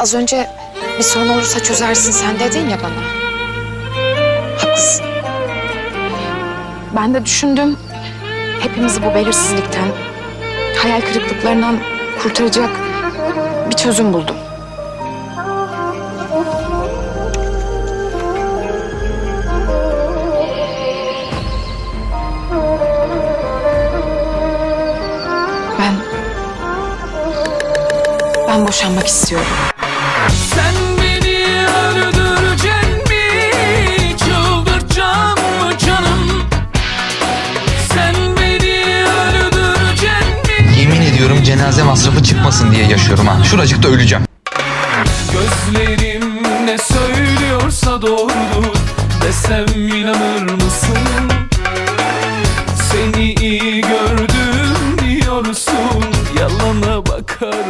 Az önce bir sorun olursa çözersin sen dedin ya bana. Haklısın. Ben de düşündüm. Hepimizi bu belirsizlikten, hayal kırıklıklarından kurtaracak bir çözüm buldum. Ben... Ben boşanmak istiyorum. Cenaze masrafı çıkmasın diye yaşıyorum ha. Şuracıkta öleceğim. Gözlerim ne söylüyorsa doğrudur Desem inanır mısın? Seni iyi gördüm diyorsun Yalana bakar